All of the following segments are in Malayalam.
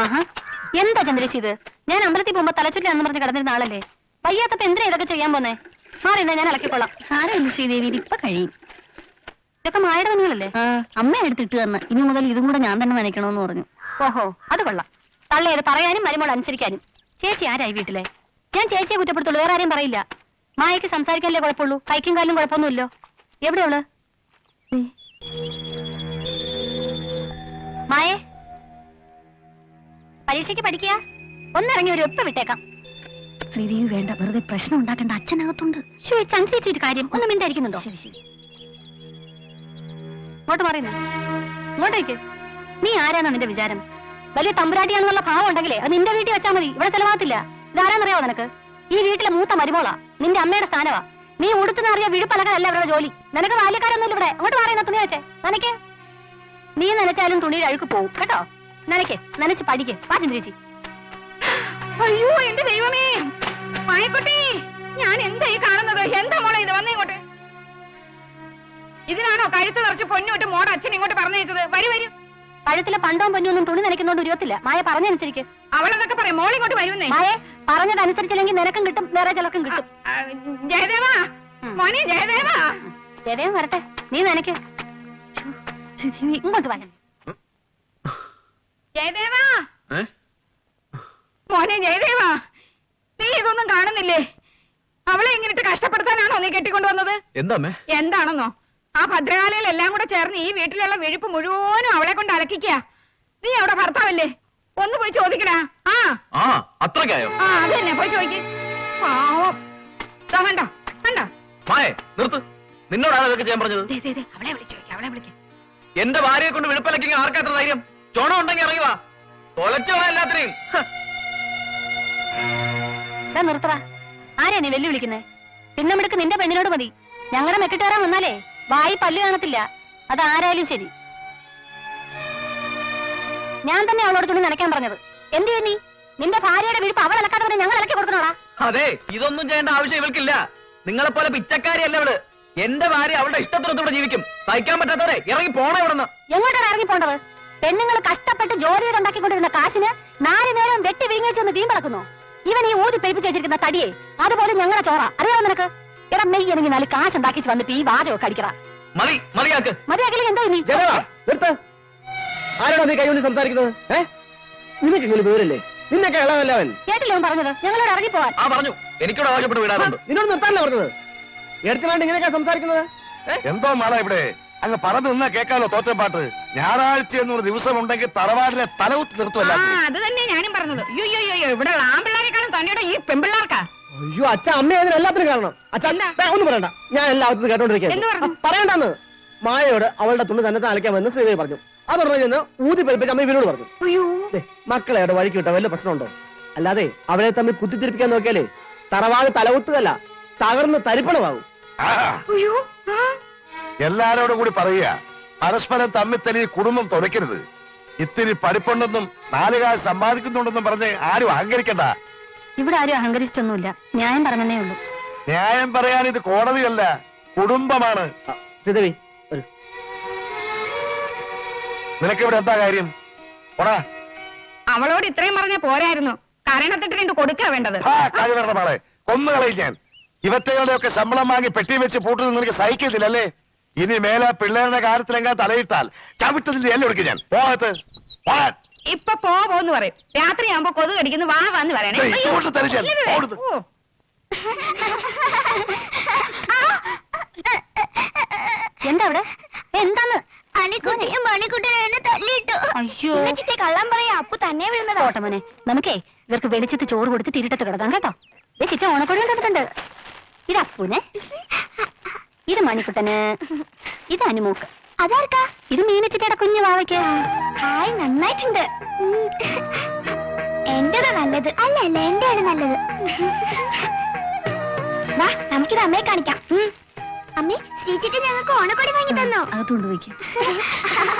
ആഹാ. എന്താ ചന്ദ്രശി ഇത്? ഞാൻ അമ്പലത്തിൽ പോകുമ്പോ തലച്ചുറ്റാണെന്ന് പറഞ്ഞ് കിടന്നിരുന്ന ആളല്ലേ? വയ്യാത്തപ്പോ എന്തിനാ ഇതൊക്കെ ചെയ്യാൻ പോന്നെ? മാറിയെന്നാ ഞാൻ ഇളക്കിക്കൊള്ളാം സാരമില്ല ശ്രീദേവി ഇപ്പൊ കഴിയും. ഇതൊക്കെ മായുടെ പണികളല്ലേ? അമ്മ എടുത്തിട്ട് തന്ന്. ഇനി മുതൽ ഇതും കൂടെ ഞാൻ തന്നെ നനയ്ക്കണമെന്ന് പറഞ്ഞു. ഓഹോ അത് കൊള്ളാം. തള്ളയത് പറയാനും മരുമോൾ അനുസരിക്കാനും. ചേച്ചി ആരായി വീട്ടിലെ? ഞാൻ ചേച്ചിയെ കുറ്റപ്പെടുത്തുള്ളൂ വേറെ ആരെയും പറയില്ല. മായക്ക് സംസാരിക്കാനല്ലേ കുഴപ്പമുള്ളൂ? കൈക്കും കാലും കുഴപ്പമൊന്നുമില്ലോ. എവിടെയുള്ളു പരീക്ഷയ്ക്ക് പഠിക്കുക? ഒന്നിറങ്ങി ഒരു ഒപ്പ് വിട്ടേക്കാം. ശ്രീദേവി വേണ്ട വെറുതെ പ്രശ്നം ഉണ്ടാക്കേണ്ട. അച്ഛനകത്തുണ്ട്. ഒരു കാര്യം ഒന്ന് മിണ്ടായിരിക്കുന്നുണ്ടോ? ഇങ്ങോട്ട് പറയുന്നു ഇങ്ങോട്ടേക്ക് നീ ആരാണോ നിന്റെ വിചാരം? വലിയ തമ്പുരാട്ടിയാണെന്നുള്ള ഭാവം ഉണ്ടെങ്കിലേ അത് നിന്റെ വീട്ടിൽ വെച്ചാൽ മതി. ഇവിടെ ചെലവാകത്തില്ല. ഇതാരാന്നറിയാവോ നിനക്ക്? ഈ വീട്ടിലെ മൂത്ത മരുമോളാ. നിന്റെ അമ്മയുടെ സ്ഥാനവാ. നീ ഉടുത്തുന്ന അറിയാ വിഴുപ്പലകല്ല അവരുടെ ജോലി. നിനക്ക് ബാല്യക്കാരൊന്നുമില്ല ഇവിടെ. അങ്ങോട്ട് പറയുന്ന തുണി വെച്ചേ. നനക്ക് നീ നനച്ചാലും തുണിയുടെ അഴുക്ക് പോവും. കേട്ടോ? നനയ്ക്ക് നനച്ച് പഠിക്ക്. വാ ചന്ദ്രേച്ചി അയ്യോ എന്റെ ദൈവമേ. മായക്കുട്ടി ഞാൻ എന്താ ഈ കാണുന്നത്? എന്താ മോളെ ഇത്? വന്നേ ഇങ്ങോട്ട്. ഇതിനാണോ കഴുത്ത് നിറച്ച് പൊന്നോട്ട് മോടെ അച്ഛൻ ഇങ്ങോട്ട് പറഞ്ഞയച്ചത്? വരൂ വരൂ. കഴുത്തിലെ പണ്ടോ പൊന്നൊന്നും തുണി നനയ്ക്കുന്നോണ്ട് ഉരുവത്തില്ല. മായ പറഞ്ഞനുസരിക്ക് അവളെന്നൊക്കെ പറയും. മോൾ ഇങ്ങോട്ട് വരുന്നേ. മായെ പറഞ്ഞതനുസരിച്ചില്ലെങ്കിൽ നിനക്കും കിട്ടും വേറെ ചിലർക്കും കിട്ടും. ജയദേവാ. മോനെ ജയദേവാ. ഏതേം വരട്ടെ. നീ നനയ്ക്ക്. ഇങ്ങോട്ട് വാ ജയദേവാ. മോനെ ജയദേവാ നീ ഇതൊന്നും കാണുന്നില്ലേ? അവളെ ഇങ്ങനിട്ട് കഷ്ടപ്പെടുത്താനാണോ നീ കെട്ടിക്കൊണ്ടുവന്നത്? എന്താമ്മേ? എന്താണെന്നോ? ആ ഭദ്രകാലയിൽ എല്ലാം കൂടെ ചേർന്ന് ഈ വീട്ടിലുള്ള വെഴുപ്പ് മുഴുവനും അവളെ കൊണ്ട് അലക്കിക്ക. നീ അവിടെ ഭർത്താവല്ലേ? ഒന്ന് പോയി ചോദിക്കടാ. ആ. ആ അത്രക്കായോ ആ അത് തന്നെ. പോയി ചോദിക്ക്. പാവം. കണ്ടോ? കണ്ടോ? നിർത്ത്. നിന്നോടാണ് ഇതൊക്കെ ചെയ്യാൻ പറഞ്ഞത്? അവളെ വിളിച്ചോ അവളെ വിളിക്ക. എന്റെ ഭാര്യയെ കൊണ്ട് വിളിപ്പലക്കി ആർക്കാത്ര ധൈര്യം? ചോണം ഉണ്ടെങ്കിൽ ഇറങ്ങി വാ. തൊലച്ചോളാം എല്ലാത്തിനെയും. ഹ. ആരാ നീ വെല്ലുവിളിക്കുന്നേ പിന്നമിടുക്ക് നിന്റെ പെണ്ണിനോട് മതി. ഞങ്ങളുടെ മെക്കിട്ട് കയറാൻ വന്നാലേ വായി പല്ലു കാണത്തില്ല. അത് ആരായാലും ശരി. ഞാൻ തന്നെ അവളോട് തുണി നനയ്ക്കാൻ പറഞ്ഞത്. എന്ത് നീ? നിന്റെ ഭാര്യയുടെ വീഴ്പ്പ് അവൾ അലക്കാതെ പറഞ്ഞ് ഞങ്ങൾ ഇളക്കി കൊടുക്കണോടാ? അതെ ഇതൊന്നും ചെയ്യേണ്ട ആവശ്യം ഇവൾക്കില്ല. നിങ്ങളെ പോലെ പിച്ചക്കാരിയല്ല അവൾ. എന്റെ ഭാര്യ അവളുടെ ഇഷ്ടത്തിനത്തോടെ ജീവിക്കും. സഹിക്കാൻ പറ്റാത്തവരെ ഇറങ്ങി പോണേ ഇവിടുന്ന്. എങ്ങോട്ടാണ് ഇറങ്ങി പോണ്ടത്? പെണ്ണുങ്ങൾ കഷ്ടപ്പെട്ട് ജോലി ഉണ്ടാക്കിക്കൊണ്ടിരുന്ന കാശിന് നാല് നേരം വെട്ടി വിഴുങ്ങിച്ചെന്ന് വീമ്പിളക്കുന്നു ഇവൻ ഈ ഊതി പെരുപ്പിച്ച് വെച്ചിരിക്കുന്ന തടിയെ അതുപോലെ ഞങ്ങളെ ചോറ. അറിയാമോ നിനക്ക്? എടാ മെയ് എനിക്ക് നാല് കാശ് ഉണ്ടാക്കിച്ച് വന്നിട്ട് ഈ വാചകമൊക്കെ അടിക്കറ മതി മതിയാക്ക്. മതിയാക്കില്ല എന്തോ നീ നിർത്ത്. ആരാണോ നീ കൈകൊണ്ട് സംസാരിക്കുന്നത്? ഏ? നിനക്ക് ഇങ്ങനെ വിവരല്ലേ നിന്നൊക്കെ ഇളവല്ല അവൻ? കേട്ടില്ലേ അവൻ പറഞ്ഞത്? ഞങ്ങളോട് ഇറങ്ങി പോവാൻ ആ പറഞ്ഞു. എനിക്കൂടെ ആവശ്യപ്പെട്ട് വിടാറുണ്ട്. നിന്നോട് നിർത്താനല്ല പറഞ്ഞത്? എടുത്തിനാണ്ട് ഇങ്ങനെയൊക്കെ സംസാരിക്കുന്നത്? എന്തോ മാള ഇവിടെ? അങ്ങ് പറഞ്ഞു നിന്നാ കേക്കാലോ തോറ്റപ്പാട്ട് ഞായറാഴ്ച എന്നൊരു ദിവസം ഉണ്ടെങ്കിൽ തറവാടിലെ തലവുത്ത് ആ നിർത്തുമല്ല അത് തന്നെ ഞാനും പറഞ്ഞത്. അയ്യോ ഇവിടെ ആമ്പിള്ളാരെക്കാളും തന്നെയുടെ ഈ പെമ്പിള്ളാർക്കാ? അയ്യോ അച്ഛ അമ്മ അതിന് എല്ലാത്തിനും കാരണം അച്ഛൻ ഒന്നും പറയണ്ട. ഞാൻ എല്ലാത്തിനും എന്ത് കേട്ടോണ്ടിരിക്കുന്നു പറഞ്ഞു? പറയണ്ടെന്ന്. മായയോട് അവളുടെ തുണി തന്നെ അലക്കാമെന്ന് ശ്രീദേവി പറഞ്ഞു. അത് പറഞ്ഞു ചെന്ന് ഊതി പെരുപ്പിച്ച് അമ്മ ഇവരോട് പറഞ്ഞു. അയ്യോ. മക്കളെ അവിടെ വഴിക്ക് വിട്ട വല്ല പ്രശ്നമുണ്ടോ. അല്ലാതെ അവരെ തമ്മിൽ കുത്തിത്തിരിപ്പിക്കാൻ നോക്കിയാലേ തറവാട് തലവുത്തുകല്ല തകർന്ന് തരിപ്പണമാകും. അയ്യോ എല്ലാരോടും കൂടി പറയുക പരസ്പരം തമ്മിൽ തന്നെ കുടുംബം തുടയ്ക്കരുത് ഇത്തിരി പഠിപ്പുണ്ടെന്നും നാലുകാൽ സമ്പാദിക്കുന്നുണ്ടെന്നും പറഞ്ഞ് ആരും അഹങ്കരിക്കണ്ട. ഇവിടെ ആരും അഹങ്കരിച്ചിട്ടൊന്നുമില്ല. ന്യായം പറഞ്ഞതേ ഉള്ളൂ. ന്യായം പറയാൻ ഇത് കോടതിയല്ല കുടുംബമാണ്. ശ്രീദേവി ഒരു നിനക്ക് ഇവിടെ എന്താ കാര്യം? പോടാ. അവളോട് ഇത്രയും പറഞ്ഞ പോരായിരുന്നു. കരണത്തിട്ട് രണ്ട് കൊടുക്കാ വേണ്ടത്. ആ, കഴിവറ മാളെ. കൊന്നു കളയും ഞാൻ. ഇവറ്റകളുടെ ഒക്കെ ശമ്പളം വാങ്ങി പെട്ടി വെച്ച് പൂട്ടുന്നത് നിനക്ക് സഹിക്കുന്നില്ലല്ലേ ഇനി മേലെ പിള്ളേരുടെ കാര്യത്തിലെങ്ങാൻ തലയിട്ടാൽ ചവിട്ടതിന്റെ എല്ലൊടുക്കും ഞാൻ. പോകത്ത് ഇപ്പൊ പോവെന്ന് പറയും. രാത്രിയാകുമ്പോ കൊതു കടിക്കുന്നു വാ വന്ന് പറയണേ. ദേ, അയ്യോ. ഞാൻ. ഇല്ലല്ലേ? ഓടുന്നു. ഓ. എന്താ അവിടെ? എന്താന്ന്? അണിക്കുട്ടിയും മണിക്കുട്ടിയും എന്നെ അയ്യോ. കള്ളം പറയാ അപ്പു തന്നെ വീഴുന്നതാ. ഓട്ടമോനെ നമുക്കേ ഇവർക്ക് വെളിച്ചത്ത് ചോറ് കൊടുത്ത് തിരിട്ടത്ത് കിടക്കാം കേട്ടോ. ഏ ചിറ്റ ഓണക്കൊടി കൊണ്ടിട്ടുണ്ട് ഇത് അപ്പൂനെ ഇത് മണിക്കുട്ടന്. ഇത് അനുമൂക്ക്. അതാർക്കാ? ഇത് മീനച്ചിട്ടയുടെ കുഞ്ഞു വാവയ്ക്ക്. ഹായ് നന്നായിട്ടുണ്ട്. എന്റേത് നല്ലത്? അല്ല അല്ല എന്റെയാണ് നല്ലത്. വാ നമുക്കിത് അമ്മയെ കാണിക്കാം. അമ്മേ ശ്രീചിട്ട് ഞങ്ങൾക്ക് ഓണക്കോടി വാങ്ങി തന്നോ? അകത്തോണ്ട് പോയിക്ക്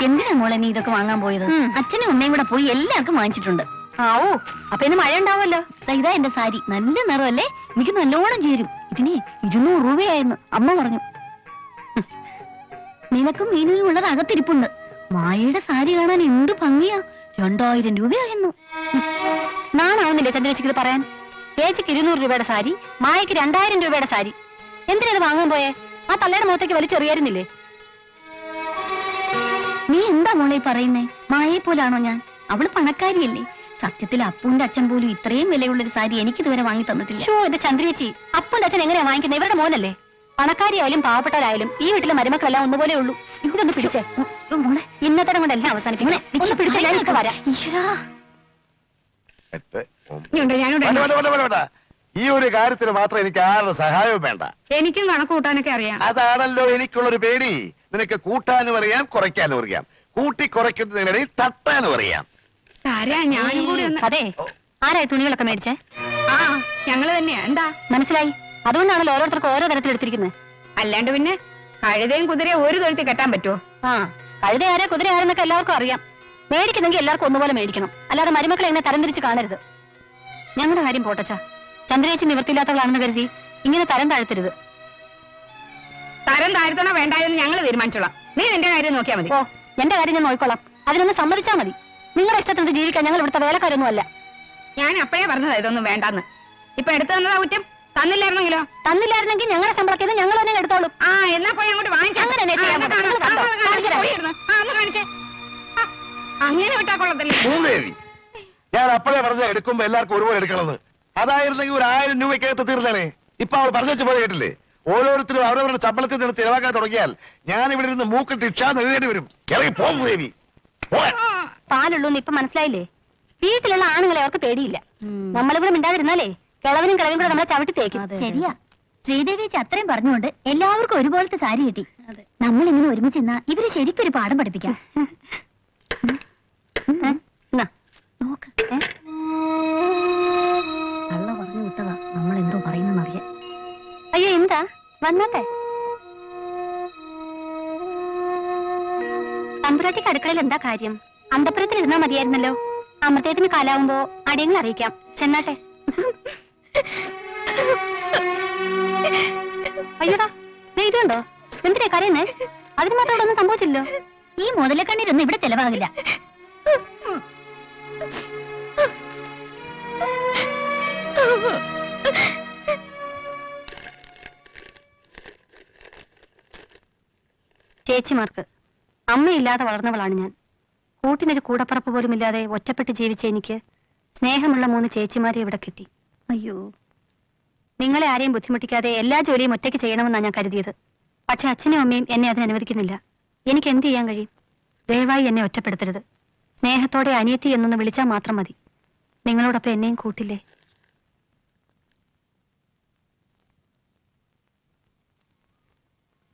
എന്തിനാ മോളെ നീ ഇതൊക്കെ വാങ്ങാൻ പോയത്? അച്ഛനും അമ്മയും കൂടെ പോയി എല്ലാവർക്കും വാങ്ങിച്ചിട്ടുണ്ട്. ആ ഓ. അപ്പൊ ഇന്ന് മഴ ഉണ്ടാവുമല്ലോ? ഇതാ എന്റെ സാരി. നല്ല നിറമല്ലേ? എനിക്ക് നല്ലോണം ചേരും. ഇതിന് ഇരുന്നൂറ് രൂപയായിരുന്നു. അമ്മ പറഞ്ഞു. നിനക്കും മീനിനും ഉള്ളത് അകത്തിരിപ്പുണ്ട്. മായയുടെ സാരി കാണാൻ എന്ത് ഭംഗിയാ. രണ്ടായിരം രൂപയായിരുന്നു നാണാവുന്നില്ലേ ചന്ദ്രശിക്ക് ഇത് പറയാൻ? ചേച്ചിക്ക് ഇരുന്നൂറ് രൂപയുടെ സാരി മായയ്ക്ക് രണ്ടായിരം രൂപയുടെ സാരി. എന്തിനാ അത് വാങ്ങാൻ പോയേ? ആ തള്ളയുടെ മുഖത്തേക്ക് വലിച്ചെറിയായിരുന്നില്ലേ നീ എന്താ മോളെ പറയുന്നേ? മായയെ പോലാണോ ഞാൻ? അവൾ പണക്കാരിയല്ലേ. സത്യത്തിൽ അപ്പൂന്റെ അച്ഛൻ പോലും ഇത്രയും വിലയുള്ളൊരു സാരി എനിക്ക് ഇതുവരെ വാങ്ങി തന്നിട്ടില്ല. ഷോ ഇത് ചന്ദ്രേച്ചി. അപ്പുന്റെ അച്ഛൻ എങ്ങനെയാ വാങ്ങിക്കുന്നത് ഇവരുടെ മോനല്ലേ? പണക്കാരിയായാലും പാവപ്പെട്ടവരായാലും ഈ വീട്ടിലെ മരുമക്കളെല്ലാം ഒന്നുപോലെ ഉള്ളൂ. ഇവിടെ ഒന്ന് പിടിച്ചേ. മോളെ ഇന്നത്തെ കൊണ്ട് എല്ലാം അവസാനിപ്പിക്കണേ ഒന്ന് വരാം. ഞാനുണ്ട്. ഈ ഒരു കാര്യത്തിന് മാത്രം എനിക്ക് ആരുടെ സഹായവും വേണ്ട. എനിക്കും കണക്ക് കൂട്ടാനൊക്കെ അറിയാം. അതാണല്ലോ എനിക്കുള്ളൊരു പേടി. നിനക്ക് കൂട്ടാനും അറിയാം കുറയ്ക്കാനും അറിയാം. കൂട്ടി കുറയ്ക്കുന്നതിനിടയിൽ തട്ടാനും അറിയാം. ഞാനും കൂടി അതെ. ആരായി തുണികളൊക്കെ മേടിച്ചേ? ആ ഞങ്ങൾ തന്നെയാ. എന്താ? മനസ്സിലായി. അതുകൊണ്ടാണല്ലോ ഓരോരുത്തർക്കും ഓരോ തരത്തിൽ എടുത്തിരിക്കുന്നത്. അല്ലാണ്ട് പിന്നെ കഴുതയും കുതിരയും ഒരു തൊഴുത്തി കെട്ടാൻ പറ്റുമോ ആ കഴുത ആരാ കുതിര ആരെന്നൊക്കെ എല്ലാവർക്കും അറിയാം. മേടിക്കുന്നെങ്കിൽ എല്ലാവർക്കും ഒന്നുപോലെ മേടിക്കണം. അല്ലാതെ മരുമക്കളെ എങ്ങനെ തരംതിരിച്ച് കാണരുത്. ഞങ്ങളുടെ കാര്യം പോട്ടച്ച. ചന്ദ്രേച്ചി നിവൃത്തിയില്ലാത്തവളാണെന്ന് കരുതി ഇങ്ങനെ തരം താഴ്ത്തരുത്. തരം താഴ്ത്തണോ വേണ്ടായെന്ന് ഞങ്ങൾ തീരുമാനിച്ചോളാം. നീ നിന്റെ കാര്യം നോക്കിയാ മതി. ഓ എന്റെ കാര്യം ഞാൻ നോക്കിക്കോളാം. അതിനൊന്ന് സമ്മതിച്ചാ മതി. നിങ്ങളുടെ ഇഷ്ടത്തിന് ജീവിക്കാൻ ഞങ്ങൾ ഇവിടുത്തെ വേലക്കാരൊന്നും അല്ല. ഞാൻ അപ്പഴേ പറഞ്ഞതാ ഇതൊന്നും വേണ്ടാന്ന്. ഇപ്പൊ എടുത്തു തന്നതാ കുറ്റം? തന്നില്ലായിരുന്നെങ്കിലോ? തന്നില്ലായിരുന്നെങ്കിൽ ഞങ്ങളെ ശമ്പളത്തിൽ ഞങ്ങൾ തന്നെ എടുത്തോളും. ആ എന്നാ പോയി അങ്ങോട്ട് വാങ്ങിച്ചു. അങ്ങനെ തന്നെ ചെയ്യാൻ പറ്റും. നിങ്ങൾ കണ്ടോ? കാണിച്ചു. അങ്ങനെ വിട്ടാ കൊള്ളത്തില്ലേ. മൂന്നേവി ഞാൻ അപ്പോഴേ പറഞ്ഞ എടുക്കുമ്പോ എല്ലാവർക്കും ഒരുപോലെ എടുക്കണമെന്ന്. അതായിരുന്നെങ്കിൽ ഒരു ആയിരം രൂപയ്ക്കകത്ത് തീർന്നേ ഇപ്പൊ അവൾ പറഞ്ഞു പോലെ കേട്ടില്ലേ? ഓരോരുത്തരും അവരവരുടെ ശമ്പളത്തിൽ നിന്ന് ചിലവാക്കാൻ തുടങ്ങിയാൽ ഞാൻ ഇവിടെ ഇരുന്ന് മൂക്കിട്ട് ഇക്ഷാന്ന് എഴുതേണ്ടി വരും. ഇറങ്ങി പോകും ദേവി പാലുള്ളൂ ഇപ്പൊ മനസ്സിലായില്ലേ? വീട്ടിലുള്ള ആണുങ്ങളെ അവർക്ക് പേടിയില്ല. നമ്മളിവിടെ മിണ്ടാതിരുന്നാലേ? കിളവനും കിളവനും കൂടെ നമ്മളെ ചവിട്ടി തേക്കും. ശരിയാ. ശ്രീദേവി ചേച്ചി അത്രയും പറഞ്ഞുകൊണ്ട് എല്ലാവർക്കും ഒരുപോലത്തെ സാരി കിട്ടി. നമ്മൾ ഇങ്ങനെ ഒരുമിച്ച് നിന്നാ ഇവർ ശരിക്കൊരു പാഠം പഠിപ്പിക്കാം? നോക്ക്. കള്ള പറഞ്ഞു വിട്ടതാ. നമ്മൾ എന്തോ അയ്യോ എന്താ? വന്നാട്ടെ. തമ്പുരാട്ടിക്ക് അടുക്കളയിൽ എന്താ കാര്യം? അന്തപുരത്തിൽ ഇരുന്നാ മതിയായിരുന്നല്ലോ. അമൃതത്തിന് കാലാവുമ്പോ അടിയങ്ങൾ അറിയിക്കാം. ചെന്നാട്ടെ. അയ്യോടാ നീ ഇതുണ്ടോ? എന്തിനാ കരയുന്നേ? അതിന് മാത്രം ഇവിടെ ഒന്നും സംഭവിച്ചില്ലോ ഈ മുതലക്കണ്ണീരൊന്നും ഇവിടെ ചെലവാകില്ല. ചേച്ചിമാർക്ക് അമ്മയില്ലാതെ വളർന്നവളാണ് ഞാൻ. കൂട്ടിനൊരു കൂടപ്പറപ്പ് പോലുമില്ലാതെ ഒറ്റപ്പെട്ട് ജീവിച്ച എനിക്ക് സ്നേഹമുള്ള മൂന്ന് ചേച്ചിമാരെ ഇവിടെ കിട്ടി. അയ്യോ. നിങ്ങളെ ആരെയും ബുദ്ധിമുട്ടിക്കാതെ എല്ലാ ജോലിയും ഒറ്റയ്ക്ക് ചെയ്യണമെന്നാണ് ഞാൻ കരുതിയത്. പക്ഷെ അച്ഛനും അമ്മയും എന്നെ അതിന് അനുവദിക്കുന്നില്ല. എനിക്ക് എന്ത് ചെയ്യാൻ കഴിയും? ദയവായി എന്നെ ഒറ്റപ്പെടുത്തരുത്. സ്നേഹത്തോടെ അനിയത്തി എന്നൊന്ന് വിളിച്ചാൽ മാത്രം മതി. നിങ്ങളോടൊപ്പം എന്നെയും കൂട്ടില്ലേ?